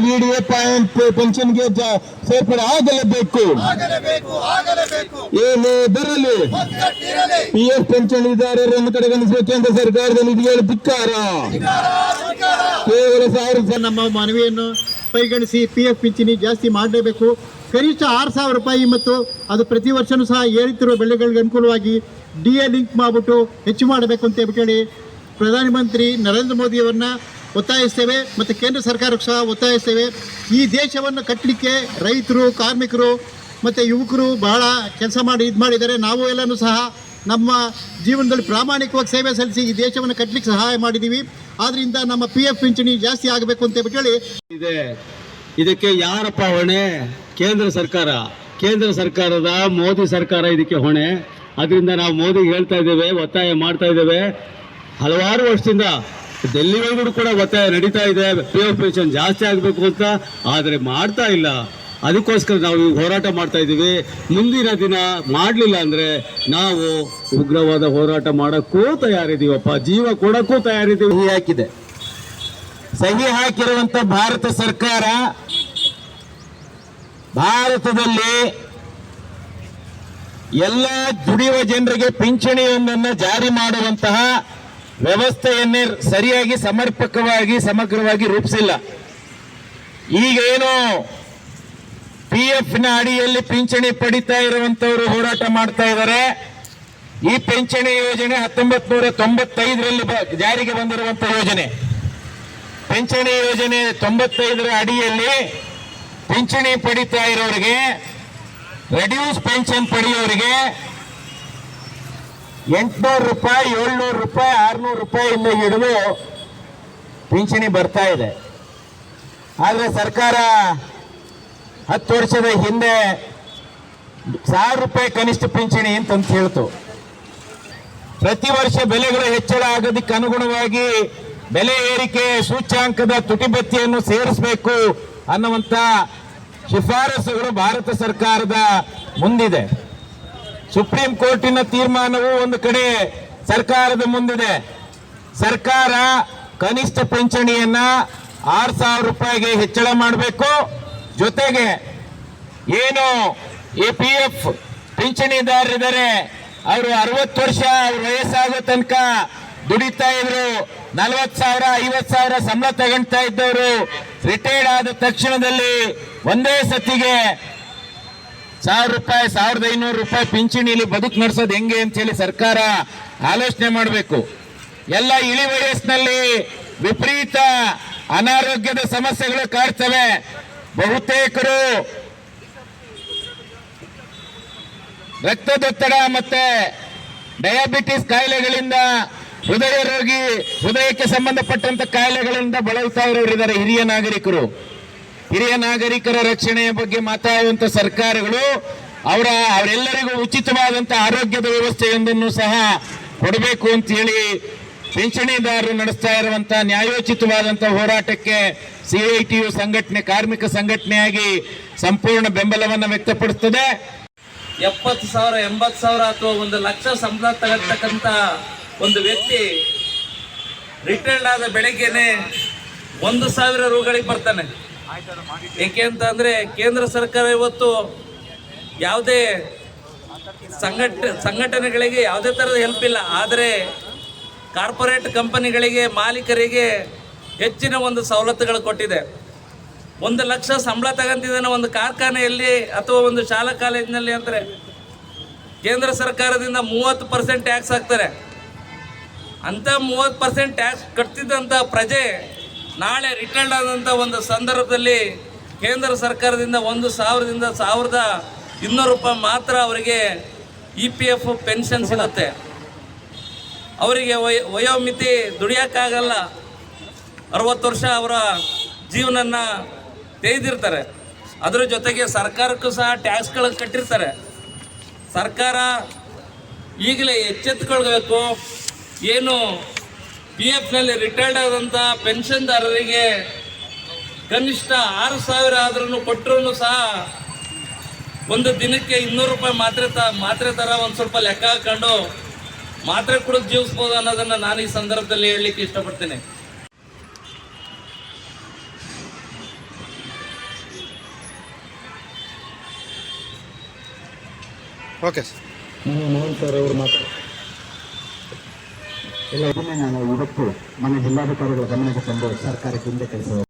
VDA ಪೆನ್ಷನ್ಗೆ ಜ- ಸೇರ್ಪಡೆ ಆಗಲೇಬೇಕು. ಏನೇ ಬರಲಿ. ಪಿ ಎಫ್ ಪೆನ್ಷನ್ದಾರರನ್ನು ಕಡೆಗಣಿಸುವ ಕೇಂದ್ರ ಸರ್ಕಾರದ ನಿಧಿಗಳು ಧಿಕ್ಕಾರ. ಕೇವಲ ಸಾವಿರ ನಮ್ಮ ಮನವಿಯನ್ನು ಪರಿಗಣಿಸಿ ಪಿ ಎಫ್ ಪಿಂಚಣಿ ಜಾಸ್ತಿ ಮಾಡಲೇಬೇಕು. ಕನಿಷ್ಠ ಆರು ಸಾವಿರ ರೂಪಾಯಿ ಮತ್ತು ಅದು ಪ್ರತಿ ವರ್ಷನೂ ಸಹ ಏರುತ್ತಿರುವ ಬೆಳೆಗಳಿಗೆ ಅನುಕೂಲವಾಗಿ ಡಿ ಎ ಲಿಂಕ್ ಮಾಡಿಬಿಟ್ಟು ಹೆಚ್ಚು ಮಾಡಬೇಕು ಅಂತ ಹೇಳಿ ಪ್ರಧಾನಮಂತ್ರಿ ನರೇಂದ್ರ ಮೋದಿಯವರನ್ನ ಒತ್ತಾಯಿಸ್ತೇವೆ ಮತ್ತು ಕೇಂದ್ರ ಸರ್ಕಾರಕ್ಕೆ ಸಹ ಒತ್ತಾಯಿಸ್ತೇವೆ. ಈ ದೇಶವನ್ನು ಕಟ್ಟಲಿಕ್ಕೆ ರೈತರು, ಕಾರ್ಮಿಕರು ಮತ್ತು ಯುವಕರು ಬಹಳ ಕೆಲಸ ಮಾಡಿ ಇದು ಮಾಡಿದ್ದಾರೆ. ನಾವು ಎಲ್ಲನೂ ಸಹ ನಮ್ಮ ಜೀವನದಲ್ಲಿ ಪ್ರಾಮಾಣಿಕವಾಗಿ ಸೇವೆ ಸಲ್ಲಿಸಿ ಈ ದೇಶವನ್ನು ಕಟ್ಟಲಿಕ್ಕೆ ಸಹಾಯ ಮಾಡಿದ್ದೀವಿ. ಆದ್ದರಿಂದ ನಮ್ಮ ಪಿ ಎಫ್ ಪಿಂಚಣಿ ಜಾಸ್ತಿ ಆಗಬೇಕು ಅಂತ ಹೇಳಿ. ಇದೆ. ಇದಕ್ಕೆ ಯಾರಪ್ಪ ಹೊಣೆ? ಕೇಂದ್ರ ಸರ್ಕಾರ. ಕೇಂದ್ರ ಸರ್ಕಾರದ ಮೋದಿ ಸರ್ಕಾರ ಇದಕ್ಕೆ ಹೊಣೆ. ಅದರಿಂದ ನಾವು ಮೋದಿಗೆ ಹೇಳ್ತಾ ಇದ್ದೇವೆ, ಒತ್ತಾಯ ಮಾಡ್ತಾ ಇದ್ದೇವೆ. ಹಲವಾರು ವರ್ಷದಿಂದ ಡೆಲ್ಲಿವರೆಗೂ ಕೂಡ ಒತ್ತಾಯ ನಡೀತಾ ಇದೆ. ಪೇ ಆಪರೇಷನ್ ಜಾಸ್ತಿ ಆಗಬೇಕು ಅಂತ. ಆದರೆ ಮಾಡ್ತಾ ಇಲ್ಲ. ಅದಕ್ಕೋಸ್ಕರ ನಾವು ಹೋರಾಟ ಮಾಡ್ತಾ ಇದ್ದೀವಿ. ಮುಂದಿನ ದಿನ ಮಾಡಲಿಲ್ಲ ಅಂದರೆ ನಾವು ಉಗ್ರವಾದ ಹೋರಾಟ ಮಾಡೋಕ್ಕೂ ತಯಾರಿದ್ದೀವಪ್ಪ. ಜೀವ ಕೊಡೋಕ್ಕೂ ತಯಾರಿದ್ದೀವಿ. ಸಹಿ ಹಾಕಿದೆ. ಸಹಿ ಹಾಕಿರುವಂಥ ಭಾರತ ಸರ್ಕಾರ ಭಾರತದಲ್ಲಿ ಎಲ್ಲ ದುಡಿಯುವ ಜನರಿಗೆ ಪಿಂಚಣಿಯೊಂದನ್ನು ಜಾರಿ ಮಾಡುವಂತಹ ವ್ಯವಸ್ಥೆಯನ್ನೇ ಸರಿಯಾಗಿ, ಸಮರ್ಪಕವಾಗಿ, ಸಮಗ್ರವಾಗಿ ರೂಪಿಸಿಲ್ಲ. ಈಗೇನು ಪಿ ಎಫ್ನ ಅಡಿಯಲ್ಲಿ ಪಿಂಚಣಿ ಪಡಿತಾ ಇರುವಂತವರು ಹೋರಾಟ ಮಾಡ್ತಾ ಇದ್ದಾರೆ. ಈ ಪಿಂಚಣಿ ಯೋಜನೆ ಹತ್ತೊಂಬತ್ ನೂರ ತೊಂಬತ್ತೈದರಲ್ಲಿ ಜಾರಿಗೆ ಬಂದಿರುವಂತಹ ಯೋಜನೆ. ಪಿಂಚಣಿ ಯೋಜನೆ ತೊಂಬತ್ತೈದರ ಅಡಿಯಲ್ಲಿ ಪಿಂಚಣಿ ಪಡಿತಾ ಇರೋರಿಗೆ ರೆಡ್ಯೂಸ್ ಪೆನ್ಷನ್ ಪಡೆಯೋರಿಗೆ ಎಂಟುನೂರು ರೂಪಾಯಿ, ಏಳ್ನೂರು ರೂಪಾಯಿ, ಆರ್ನೂರು ರೂಪಾಯಿಯಿಂದ ಹಿಡಿದು ಪಿಂಚಣಿ ಬರ್ತಾ ಇದೆ. ಆದರೆ ಸರ್ಕಾರ ಹತ್ತು ವರ್ಷದ ಹಿಂದೆ ಸಾವಿರ ರೂಪಾಯಿ ಕನಿಷ್ಠ ಪಿಂಚಣಿ ಅಂತ ಹೇಳ್ತು. ಪ್ರತಿ ವರ್ಷ ಬೆಲೆಗಳು ಹೆಚ್ಚಳ ಆಗೋದಕ್ಕೆ ಅನುಗುಣವಾಗಿ ಬೆಲೆ ಏರಿಕೆ, ಸೂಚ್ಯಾಂಕದ ತುಟಿಬತ್ತಿಯನ್ನು ಸೇರಿಸಬೇಕು ಅನ್ನುವಂತ ಶಿಫಾರಸುಗಳು ಭಾರತ ಸರ್ಕಾರದ ಮುಂದಿದೆ. ಸುಪ್ರೀಂ ಕೋರ್ಟಿನ ತೀರ್ಮಾನವು ಒಂದು ಕಡೆ ಸರ್ಕಾರದ ಮುಂದಿದೆ. ಸರ್ಕಾರ ಕನಿಷ್ಠ ಪಿಂಚಣಿಯನ್ನ ಆರು ಸಾವಿರ ರೂಪಾಯಿಗೆ ಹೆಚ್ಚಳ ಮಾಡಬೇಕು. ಜೊತೆಗೆ ಏನು ಎ ಪಿ ಎಫ್ ಪಿಂಚಣಿದಾರರಿದ್ದಾರೆ, ಅವರು ಅರವತ್ತು ವರ್ಷ, ಅವ್ರ ವಯಸ್ಸಾಗೋ ತನಕ ದುಡಿತಾ ಇದ್ರು. ನಲವತ್ತು ಸಾವಿರ, ಐವತ್ತು ಸಾವಿರ ಸಂಬಳ ತಗೊಳ್ತಾ ಇದ್ದವರು ರಿಟೈರ್ಡ್ ಆದ ತಕ್ಷಣದಲ್ಲಿ ಒಂದೇ ಸತಿಗೆ ಸಾವಿರ ರೂಪಾಯಿ, ಸಾವಿರದ ಐನೂರು ರೂಪಾಯಿ ಪಿಂಚಣಿಲಿ ಬದುಕು ನಡೆಸೋದು ಹೆಂಗೆ ಅಂತ ಹೇಳಿ ಸರ್ಕಾರ ಆಲೋಚನೆ ಮಾಡಬೇಕು. ಎಲ್ಲ ಇಳಿ ವಯಸ್ಸಿನಲ್ಲಿ ವಿಪರೀತ ಅನಾರೋಗ್ಯದ ಸಮಸ್ಯೆಗಳು ಕಾಡ್ತವೆ ಬಹುತೇಕರು ರಕ್ತದೊತ್ತಡ ಮತ್ತೆ ಡಯಾಬಿಟಿಸ್ ಕಾಯಿಲೆಗಳಿಂದ ಹೃದಯ ರೋಗಿ ಹೃದಯಕ್ಕೆ ಸಂಬಂಧಪಟ್ಟಂತ ಕಾಯಿಲೆಗಳಿಂದ ಬಳಲ್ತಾ ಇರೋರು ಇದ್ದಾರೆ ಹಿರಿಯ ನಾಗರಿಕರು. ಹಿರಿಯ ನಾಗರಿಕರ ರಕ್ಷಣೆಯ ಬಗ್ಗೆ ಮಾತಾಡುವಂತ ಸರ್ಕಾರಗಳು, ಅವರ, ಅವರೆಲ್ಲರಿಗೂ ಉಚಿತವಾದಂತಹ ಆರೋಗ್ಯದ ವ್ಯವಸ್ಥೆಯೊಂದನ್ನು ಸಹ ಕೊಡಬೇಕು ಅಂತ ಹೇಳಿ ಪಿಂಚಣಿದಾರರು ನಡೆಸ್ತಾ ಇರುವಂತಹ ನ್ಯಾಯೋಚಿತವಾದಂತಹ ಹೋರಾಟಕ್ಕೆ ಸಿಐಟಿಯು ಸಂಘಟನೆ, ಕಾರ್ಮಿಕ ಸಂಘಟನೆಯಾಗಿ ಸಂಪೂರ್ಣ ಬೆಂಬಲವನ್ನು ವ್ಯಕ್ತಪಡಿಸುತ್ತದೆ ಎಪ್ಪತ್ತು ಸಾವಿರ, ಎಂಬತ್ತು ಸಾವಿರ ಅಥವಾ ಒಂದು ಲಕ್ಷ ಸಂಬಳ ತಗತಕ್ಕಂಥ ಒಂದು ವ್ಯಕ್ತಿ ರಿಟೈರ್ಡ್ ಆದ ಬೆಳಗ್ಗೆನೆ ಒಂದು ಸಾವಿರ ರೂಗಳಿಗೆ ಬರ್ತಾನೆ. ಏಕೆ ಅಂತ ಅಂದರೆ ಕೇಂದ್ರ ಸರ್ಕಾರ ಇವತ್ತು ಯಾವುದೇ ಸಂಘಟ ಸಂಘಟನೆಗಳಿಗೆ ಯಾವುದೇ ಥರದ ಹೆಲ್ಪ್ ಇಲ್ಲ. ಆದರೆ ಕಾರ್ಪೊರೇಟ್ ಕಂಪನಿಗಳಿಗೆ, ಮಾಲೀಕರಿಗೆ ಹೆಚ್ಚಿನ ಒಂದು ಸವಲತ್ತುಗಳು ಕೊಟ್ಟಿದೆ. ಒಂದು ಲಕ್ಷ ಸಂಬಳ ತಗೊಂತಿದ್ದಾನೆ ಒಂದು ಕಾರ್ಖಾನೆಯಲ್ಲಿ ಅಥವಾ ಒಂದು ಶಾಲಾ ಕಾಲೇಜಿನಲ್ಲಿ ಅಂದರೆ ಕೇಂದ್ರ ಸರ್ಕಾರದಿಂದ ಮೂವತ್ತು ಪರ್ಸೆಂಟ್ ಟ್ಯಾಕ್ಸ್ ಹಾಕ್ತಾರೆ. ಅಂಥ ಮೂವತ್ತು ಪರ್ಸೆಂಟ್ ಟ್ಯಾಕ್ಸ್ ಕಟ್ತಿದ್ದಂಥ ಪ್ರಜೆ ನಾಳೆ ರಿಟರ್ನ್ ಆದಂಥ ಒಂದು ಸಂದರ್ಭದಲ್ಲಿ ಕೇಂದ್ರ ಸರ್ಕಾರದಿಂದ ಒಂದು ಸಾವಿರದಿಂದ ಸಾವಿರದ ಇನ್ನೂರು ರೂಪಾಯಿ ಮಾತ್ರ ಅವರಿಗೆ ಇ ಪಿ ಎಫ್ ಪೆನ್ಷನ್ ಸಿಗುತ್ತೆ. ಅವರಿಗೆ ವಯ, ವಯೋಮಿತಿ ದುಡಿಯೋಕ್ಕಾಗಲ್ಲ. ಅರವತ್ತು ವರ್ಷ ಅವರ ಜೀವನನ ತೆಗೆದಿರ್ತಾರೆ. ಅದರ ಜೊತೆಗೆ ಸರ್ಕಾರಕ್ಕೂ ಸಹ ಟ್ಯಾಕ್ಸ್ಗಳು ಕಟ್ಟಿರ್ತಾರೆ. ಸರ್ಕಾರ ಈಗಲೇ ಎಚ್ಚೆತ್ಕೊಳ್ಬೇಕು ಏನು ಪಿ ಎಫ್ನಲ್ಲಿ ರಿಟೈರ್ಡ್ ಆದಂಥ ಪೆನ್ಷನ್ದಾರರಿಗೆ ಕನಿಷ್ಠ ಆರು ಸಾವಿರ ಆದ್ರೂ ಕೊಟ್ಟರು ಸಹ ಒಂದು ದಿನಕ್ಕೆ ಇನ್ನೂರು ರೂಪಾಯಿ ಮಾತ್ರೆ ತ ಮಾತ್ರೆ ಥರ ಒಂದು ಸ್ವಲ್ಪ ಲೆಕ್ಕ ಹಾಕೊಂಡು ಮಾತ್ರೆ ಕುಡಿದು ಜೀವಿಸ್ಬೋದು ಅನ್ನೋದನ್ನ ನಾನು ಈ ಸಂದರ್ಭದಲ್ಲಿ ಹೇಳಲಿಕ್ಕೆ ಇಷ್ಟಪಡ್ತೇನೆ. ಓಕೆ ಸರ್ ಮೋಹನ್ ಸರ್ ಅವರು ಮಾತ್ರ. ಎಲ್ಲ ಇದನ್ನೇ ನಾನು ಇವತ್ತು ಮನೆ ಜಿಲ್ಲಾಧಿಕಾರಿಗಳ ಗಮನಕ್ಕೆ ತಂದು ಸರ್ಕಾರಕ್ಕೆ ಹಿಂದೆ ಕೆಲಸ